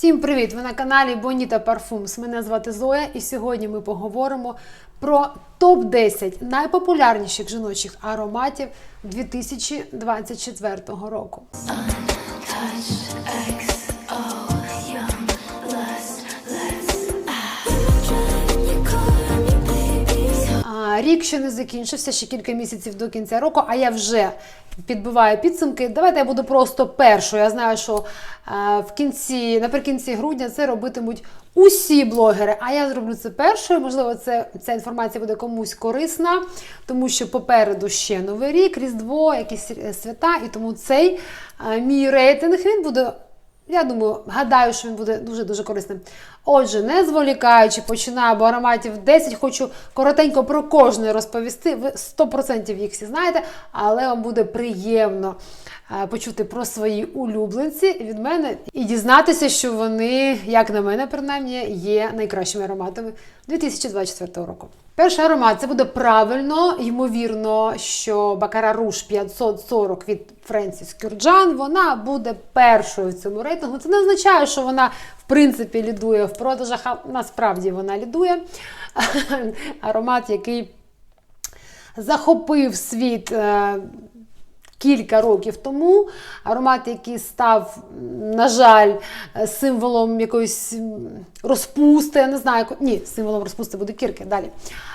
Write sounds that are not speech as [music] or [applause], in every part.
Всім привіт! Ви на каналі Боніта Парфумс. Мене звати Зоя, і сьогодні ми поговоримо про топ-10 найпопулярніших жіночих ароматів 2024 року. Рік ще не закінчився, ще кілька місяців до кінця року, а я вже підбиваю підсумки. Давайте я буду просто першою. Я знаю, що е, в кінці, наприкінці грудня це робитимуть усі блогери. А я зроблю це першою. Можливо, це, ця інформація буде комусь корисна, тому що попереду ще новий рік, Різдво, якісь е, свята, і тому цей е, мій рейтинг він буде. Я думаю, гадаю, що він буде дуже-дуже корисним. Отже, не зволікаючи, починаю, бо ароматів 10, хочу коротенько про кожний розповісти. Ви 100% їх всі знаєте, але вам буде приємно е, почути про свої улюбленці від мене і дізнатися, що вони, як на мене, принаймні, є найкращими ароматами 2024 року. Перший аромат це буде правильно, ймовірно, що Бакара Руш 540 від Френсіс Кюрджан, вона буде першою в цьому рейтингу. Це не означає, що вона принципі лідує в продажах, а насправді вона лідує. [laughs] Аромат, який захопив світ. Кілька років тому аромат, який став, на жаль, символом якоїсь розпусти, я не знаю, ні, символом розпусти буде кірки. Далі.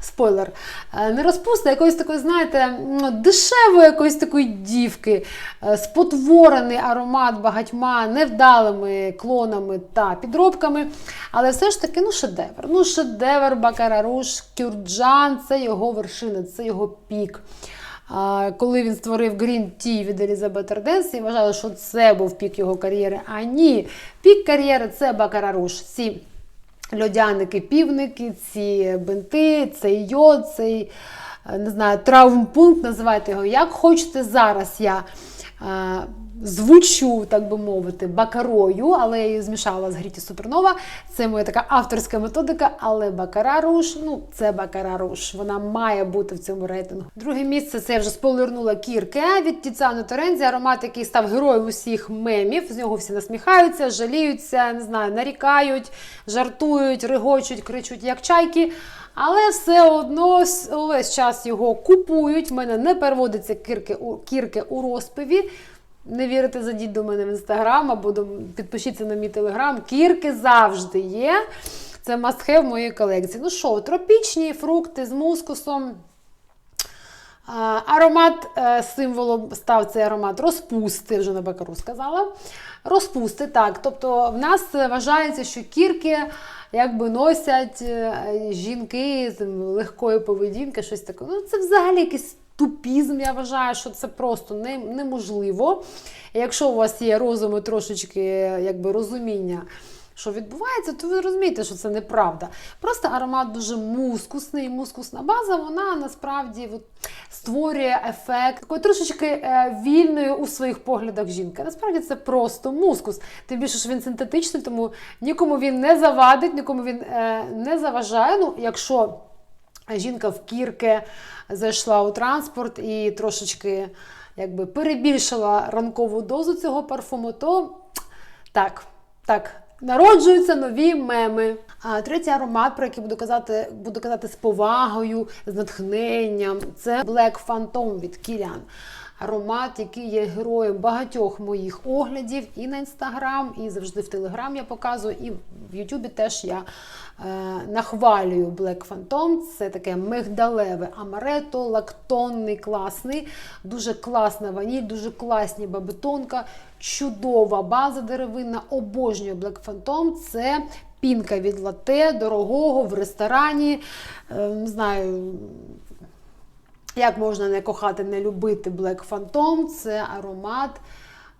Спойлер. Е, Не розпусти, а якоїсь такої, знаєте, дешевої якоїсь такої дівки, е, спотворений аромат багатьма невдалими клонами та підробками. Але все ж таки, ну, шедевр. Ну, шедевр Бакараруш, Кюрджан це його вершина, це його пік. Коли він створив Green Tea від Елізабет Арденс, і вважали, що це був пік його кар'єри. А ні, пік кар'єри це Бакараруш. Ці льодяники, півники, ці бинти, цей йод, цей е, не знаю, травмпункт, називайте його як хочете. Зараз я е, звучу, так би мовити, бакарою, але я її змішала з Гріті Супернова. Це моя така авторська методика, але бакара руш, ну це бакара руш. Вона має бути в цьому рейтингу. Друге місце це я вже спойлернула кірке від Тіцану Терензі, аромат, який став героєм усіх мемів. З нього всі насміхаються, жаліються, не знаю, нарікають, жартують, регочуть, кричуть як чайки. Але все одно увесь час його купують. В мене не переводиться кірки у, кірки у розпиві. Не вірите, зайдіть до мене в інстаграм або до, підпишіться на мій телеграм. Кірки завжди є. Це must-have моєї колекції. Ну що, тропічні фрукти з мускусом. Аромат е, символом став цей аромат розпусти, вже на бакару сказала. Розпусти, так. Тобто в нас вважається, що кірки якби носять е, жінки з легкої поведінки, щось таке. Ну, це взагалі якийсь тупізм. Я вважаю, що це просто не, неможливо. Якщо у вас є розум і трошечки якби, розуміння що відбувається, то ви розумієте, що це неправда. Просто аромат дуже мускусний, мускусна база, вона насправді от, створює ефект такої трошечки е, вільної у своїх поглядах жінки. Насправді це просто мускус. Тим більше, що він синтетичний, тому нікому він не завадить, нікому він е, не заважає. Ну, якщо жінка в кірки зайшла у транспорт і трошечки якби перебільшила ранкову дозу цього парфуму, то так, так. Народжуються нові меми. А третій аромат, про який буду казати, буду казати з повагою, з натхненням, це Black Phantom від Kilian. Аромат, який є героєм багатьох моїх оглядів і на інстаграм, і завжди в телеграм я показую, і в Ютубі теж я е, нахвалюю Black Phantom. Це таке мигдалеве амарето, лактонний, класний, дуже класна ваніль, дуже класні бабетонка, чудова база деревинна, обожнюю Black Phantom. Це пінка від лате, дорогого в ресторані. Е, не знаю, як можна не кохати, не любити Black Phantom? Це аромат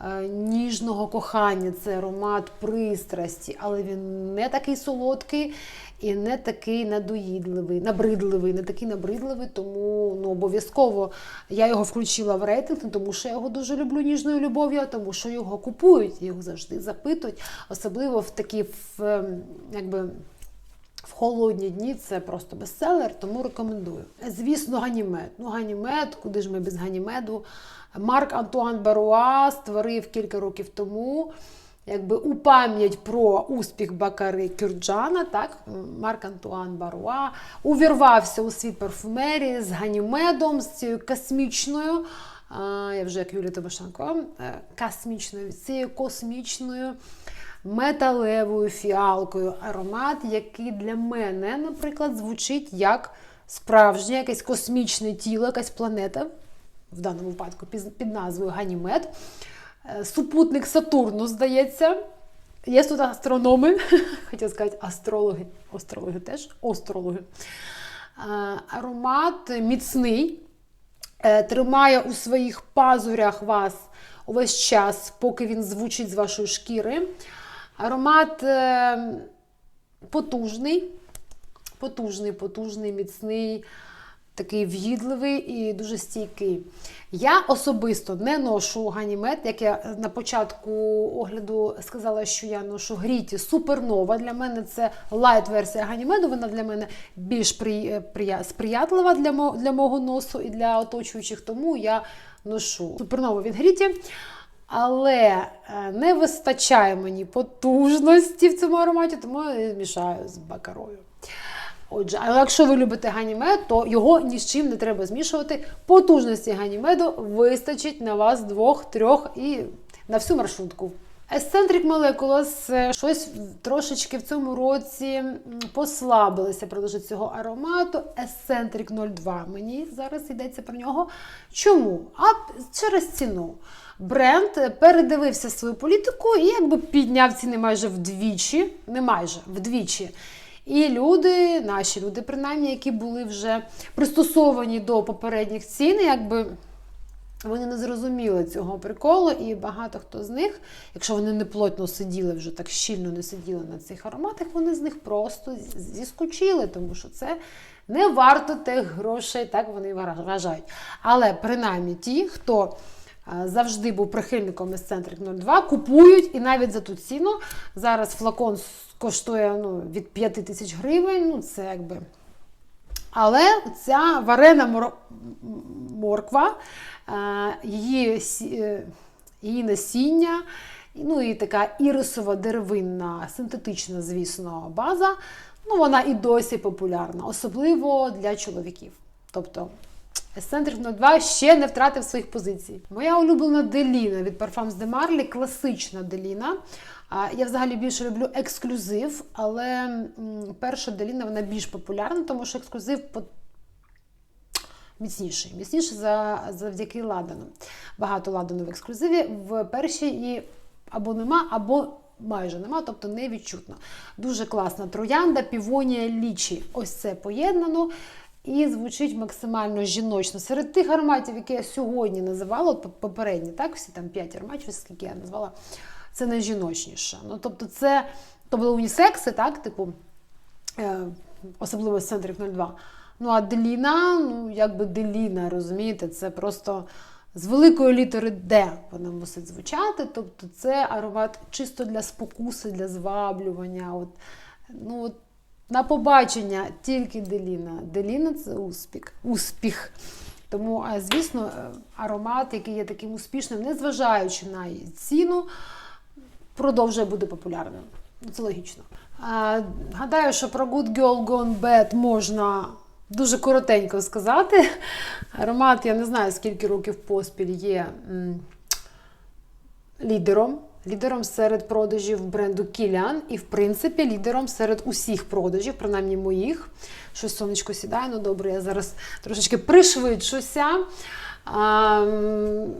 е, ніжного кохання, це аромат пристрасті, але він не такий солодкий і не такий надоїдливий, набридливий, не такий набридливий, тому ну, обов'язково я його включила в рейтинг, не тому що я його дуже люблю ніжною любов'ю, а тому що його купують, його завжди запитують, особливо в такі в, ем, якби. В холодні дні це просто бестселер, тому рекомендую. Звісно, ганімед. Ну, ганімед, куди ж ми без ганімеду? Марк Антуан Баруа створив кілька років тому якби у пам'ять про успіх Бакари Кюрджана, так, Марк Антуан Баруа, увірвався у світ парфумерії з ганімедом, з цією космічною, я вже як Юлія Тимошенко, е, космічною, цією космічною металевою фіалкою аромат, який для мене, наприклад, звучить як справжнє якесь космічне тіло, якась планета, в даному випадку під, назвою Ганімед. Е, Супутник Сатурну, здається. Є тут астрономи, [laughs] хотів сказати астрологи, астрологи теж, астрологи. Е, Аромат міцний, е, тримає у своїх пазурях вас увесь час, поки він звучить з вашої шкіри. Аромат е, потужний, потужний, потужний, міцний, такий в'їдливий і дуже стійкий. Я особисто не ношу ганімет, як я на початку огляду сказала, що я ношу Гріті Супернова. Для мене це лайт-версія ганімеду. Вона для мене більш при, прия, сприятлива для, мо, для мого носу і для оточуючих, тому я ношу Супернову від Гріті. Але е, не вистачає мені потужності в цьому ароматі, тому я мішаю з бакарою. Отже, але якщо ви любите ганімед, то його ні з чим не треба змішувати. Потужності ганімеду вистачить на вас двох-трьох і на всю маршрутку. Eccentric Molecules е, щось трошечки в цьому році послабилися продажі цього аромату. Eccentric 02. Мені зараз йдеться про нього. Чому? А через ціну. Бренд передивився свою політику і якби підняв ціни майже вдвічі, не майже вдвічі. І люди, наші люди, принаймні, які були вже пристосовані до попередніх цін, якби вони не зрозуміли цього приколу, і багато хто з них, якщо вони не плотно сиділи, вже так щільно не сиділи на цих ароматах, вони з них просто зі- зіскочили, тому що це не варто тих грошей, так вони вважають. Але принаймні ті, хто е, завжди був прихильником Eccentric 02, купують і навіть за ту ціну. Зараз флакон коштує ну, від 5 тисяч гривень. Ну, це якби. Але ця варена мор- морква, е, її, е, її насіння, ну і така ірисова деревинна, синтетична, звісно, база, ну вона і досі популярна, особливо для чоловіків. Тобто Eccentric 02 ще не втратив своїх позицій. Моя улюблена Деліна від Parfums de Marly, класична Деліна. Я взагалі більше люблю ексклюзив, але перша Деліна вона більш популярна, тому що ексклюзив міцніший. Міцніший за, завдяки ладану. Багато ладану в ексклюзиві. В першій і або нема, або майже нема, тобто не відчутно. Дуже класна троянда, півонія, лічі. Ось це поєднано. І звучить максимально жіночно. Серед тих ароматів, які я сьогодні називала, попередні, так, всі там 5 ароматів, скільки я назвала, це найжіночніше. Ну, тобто, це то були унісекси, так, типу, е, особливо з центрів 02. Ну, а Деліна, ну, якби Деліна, розумієте, це просто з великої літери Д вона мусить звучати. Тобто це аромат чисто для спокуси, для зваблювання. От, ну, от, на побачення тільки Деліна. Деліна це успіх. успіх. Тому, е, звісно, е, аромат, який є таким успішним, незважаючи на її ціну, продовжує бути популярним. Ну, Це логічно. Гадаю, що про Good Girl Gone Bad можна дуже коротенько сказати. Аромат, я не знаю, скільки років поспіль є лідером. Лідером серед продажів бренду Kilian і, в принципі, лідером серед усіх продажів, принаймні моїх. Щось сонечко сідає, ну добре, я зараз трошечки пришвидшуся. А,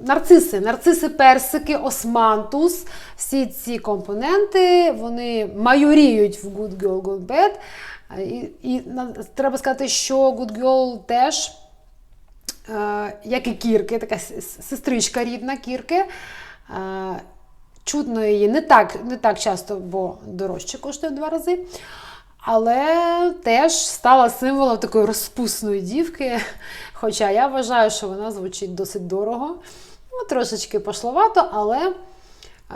нарциси, нарциси, персики, османтус. Всі ці компоненти вони майоріють в Good Girl Gone Bad. І, і треба сказати, що Good Girl теж е, як і кірки, така сестричка рідна кірки. Е, Чутно її не так, не так часто, бо дорожче коштує два рази. Але теж стала символом такої розпусної дівки. [laughs] Хоча я вважаю, що вона звучить досить дорого. Ну, трошечки пошловато, але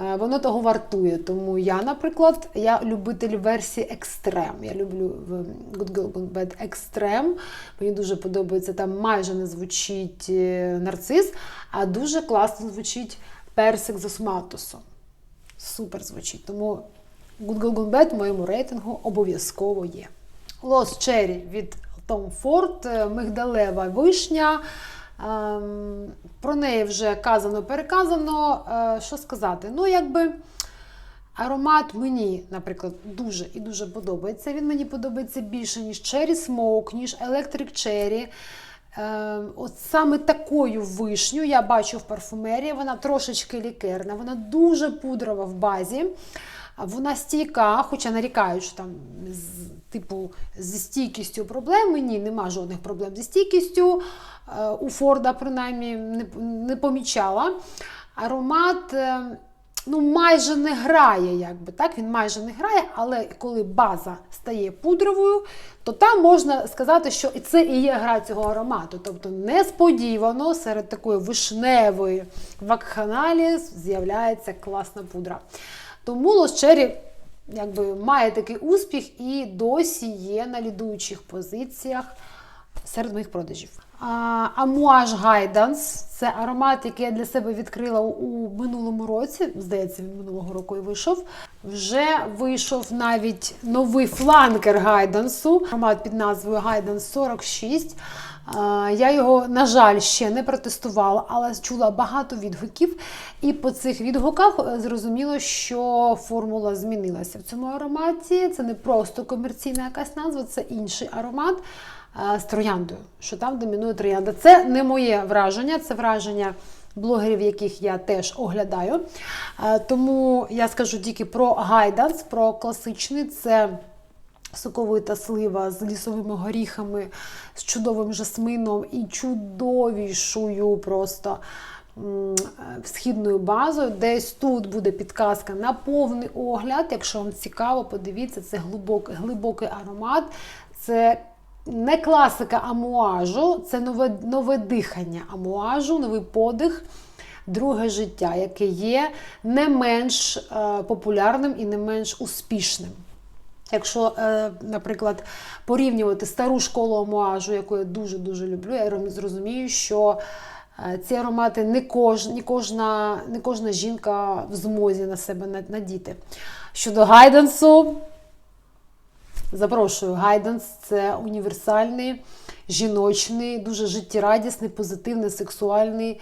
е, воно того вартує. Тому я, наприклад, я любитель версії екстрем. Я люблю в Good Girl Gone Bad екстрем. Мені дуже подобається, там майже не звучить е, нарцис, а дуже класно звучить персик з осматусом. Супер звучить. Тому Good Good в моєму рейтингу обов'язково є. Lost Cherry від Tom Ford, е, мигдалева вишня. Ем, Про неї вже казано, переказано. Е, Що сказати? Ну, якби аромат мені, наприклад, дуже і дуже подобається. Він мені подобається більше, ніж Cherry Smoke, ніж Electric Cherry. Е, От саме такою вишню я бачу в парфумерії. Вона трошечки лікерна, вона дуже пудрова в базі. Вона стійка, хоча нарікають, що там з, типу, зі стійкістю проблеми. Ні, нема жодних проблем зі стійкістю. Е, У Форда, принаймні, не, не помічала. Аромат е, ну, майже не грає, якби, так? він майже не грає, але коли база стає пудровою, то там можна сказати, що і це і є гра цього аромату. Тобто несподівано серед такої вишневої вакханалії з'являється класна пудра. Тому якби, має такий успіх і досі є на лідуючих позиціях серед моїх продажів. Амуаж Гайданс це аромат, який я для себе відкрила у минулому році. Здається, він минулого року і вийшов. Вже вийшов навіть новий фланкер гайдансу. Аромат під назвою Гайданс 46. Я його, на жаль, ще не протестувала, але чула багато відгуків. І по цих відгуках е, зрозуміло, що формула змінилася в цьому ароматі. Це не просто комерційна якась назва, це інший аромат з трояндою, що там домінує троянда. Це не моє враження, це враження блогерів, яких я теж оглядаю. Е, Тому я скажу тільки про гайданс, про класичний. Це соковита слива з лісовими горіхами, з чудовим жасмином і чудовішою просто е, східною базою. Десь тут буде підказка на повний огляд. Якщо вам цікаво, подивіться, це глибокий, глибокий аромат. Це не класика амуажу, це нове, нове дихання амуажу, новий подих. Друге життя, яке є не менш е, популярним і не менш успішним. Якщо, е, наприклад, порівнювати стару школу амуажу, яку я дуже-дуже люблю, я зрозумію, що е, ці аромати не, кож, не, кожна, не кожна жінка в змозі на себе надіти. Щодо гайденсу, запрошую, гайденс це універсальний, жіночний, дуже життєрадісний, позитивний, сексуальний.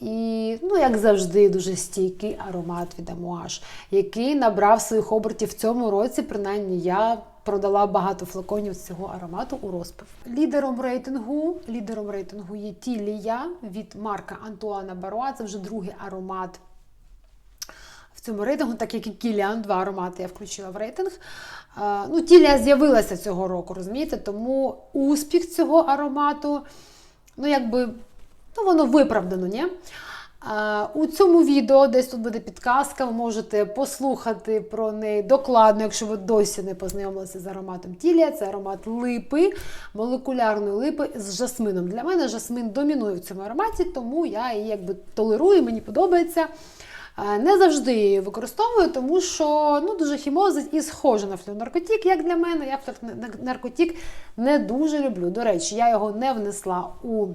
І, ну, як завжди, дуже стійкий аромат від Амуаж, який набрав своїх обертів в цьому році. Принаймні, я продала багато флаконів цього аромату у розпив. Лідером рейтингу, лідером рейтингу є Тілія від марка Антуана Баруа. Це вже другий аромат в цьому рейтингу, так як і Кіліан, два аромати я включила в рейтинг. Ну, Тілія з'явилася цього року, розумієте? Тому успіх цього аромату, ну, якби, ну, воно виправдано, ні? У цьому відео десь тут буде підказка, ви можете послухати про неї докладно, якщо ви досі не познайомилися з ароматом Тілія. Це аромат липи, молекулярної липи з жасмином. Для мене жасмин домінує в цьому ароматі, тому я її якби толерую, мені подобається. Е, Не завжди її використовую, тому що ну, дуже хімозить і схожа на флюорнаркотик, як для мене. Я флюорнаркотик не дуже люблю. До речі, я його не внесла у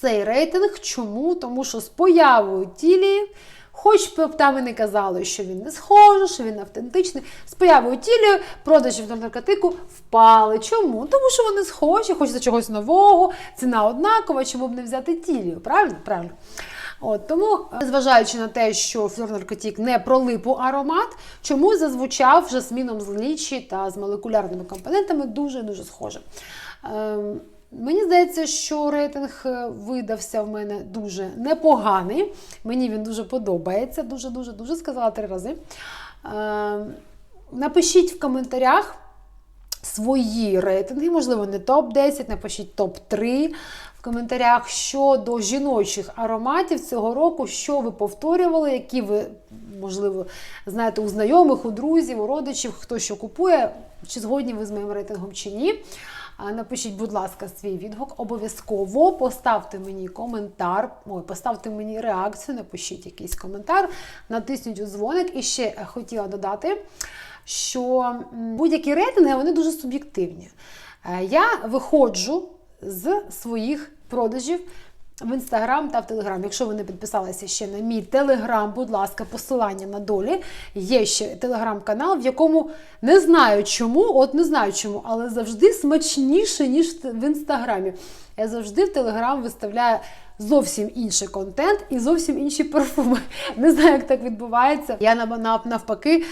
цей рейтинг. Чому? Тому що з появою тілії, хоч б там і не казали, що він не схожий, що він автентичний, з появою тілії продажі наркотику впали. Чому? Тому що вони схожі, хочеться чогось нового, ціна однакова, чому б не взяти тілію. Правильно? Правильно. От, тому, незважаючи на те, що флюорнаркотик не про липу аромат, чому зазвучав жасміном з лічі та з молекулярними компонентами дуже-дуже схоже. Ем, Мені здається, що рейтинг е, видався в мене дуже непоганий. Мені він дуже подобається. Дуже-дуже дуже сказала три рази. Ем, Напишіть в коментарях свої рейтинги, можливо, не топ-10, напишіть топ-3 в коментарях щодо жіночих ароматів цього року, що ви повторювали, які ви, можливо, знаєте, у знайомих, у друзів, у родичів, хто що купує, чи згодні ви з моїм рейтингом чи ні. Напишіть, будь ласка, свій відгук. Обов'язково поставте мені коментар, ой, поставте мені реакцію, напишіть якийсь коментар, натисніть у дзвоник. І ще хотіла додати, що будь-які рейтинги вони дуже суб'єктивні. Е, Я виходжу з своїх продажів в інстаграм та в телеграм. Якщо ви не підписалися ще на мій телеграм, будь ласка, посилання на долі. Є ще телеграм-канал, в якому не знаю чому, от не знаю чому, але завжди смачніше, ніж в інстаграмі. Я завжди в телеграм виставляю зовсім інший контент і зовсім інші парфуми. [laughs] Не знаю, як так відбувається. Я нав- нав- навпаки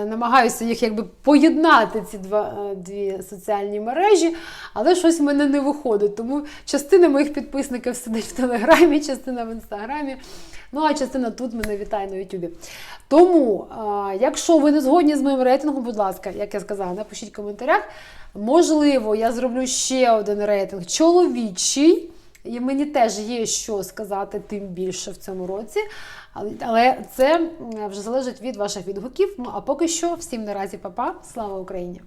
е, намагаюся їх якби поєднати ці два е, дві соціальні мережі, але щось в мене не виходить. Тому частина моїх підписників сидить в телеграмі, частина в інстаграмі. Ну а частина тут мене вітає на Ютубі. Тому, е, якщо ви не згодні з моїм рейтингом, будь ласка, як я сказала, напишіть в коментарях. Можливо, я зроблю ще один рейтинг чоловічий. І мені теж є що сказати тим більше в цьому році. Але, це вже залежить від ваших відгуків. Ну а поки що, всім наразі, папа, слава Україні!